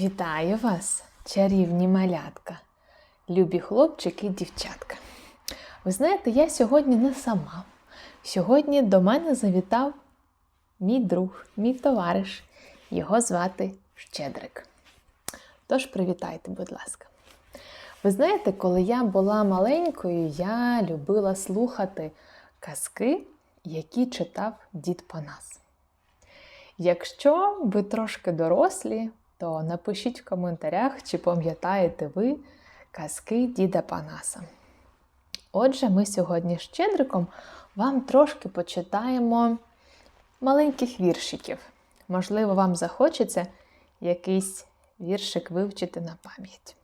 Вітаю вас, чарівні малятка, любі хлопчики і дівчатка. Ви знаєте, я сьогодні не сама. Сьогодні до мене завітав мій друг, мій товариш. Його звати Щедрик. Тож привітайте, будь ласка. Ви знаєте, коли я була маленькою, я любила слухати казки, які читав дід Панас. Якщо ви трошки дорослі, то напишіть в коментарях, чи пам'ятаєте ви казки діда Панаса. Отже, ми сьогодні з Щедриком вам трошки почитаємо маленьких віршиків. Можливо, вам захочеться якийсь віршик вивчити на пам'ять.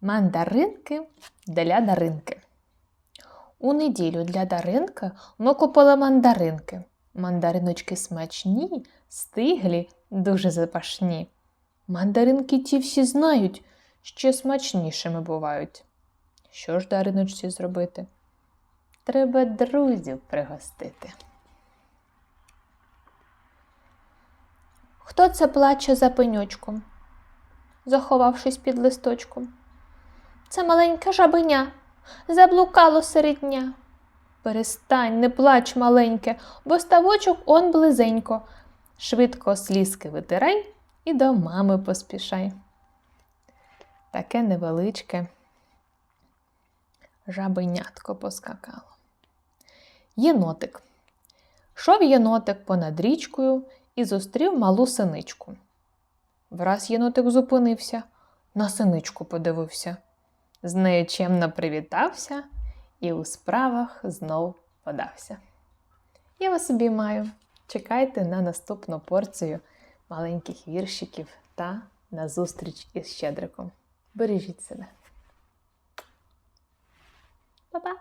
Мандаринки для Даринки. У неділю для Даринки ми купили мандаринки. Мандариночки смачні, стиглі, дуже запашні. Мандаринки ті всі знають, ще смачнішими бувають. Що ж Дариночці зробити? Треба друзів пригостити. Хто це плаче за пеньочком, заховавшись під листочком? Це маленьке жабеня, заблукало серед дня. Перестань, не плач, маленьке, бо ставочок он близенько. Швидко слізки витирай і до мами поспішай. Таке невеличке жабенятко поскакало. Єнотик. Шов єнотик понад річкою і зустрів малу синичку. Враз єнотик зупинився, на синичку подивився. З нею чемно привітався і у справах знов подався. Я вас обіймаю. Чекайте на наступну порцію маленьких віршиків та на зустріч із Щедриком. Бережіть себе. Па-па!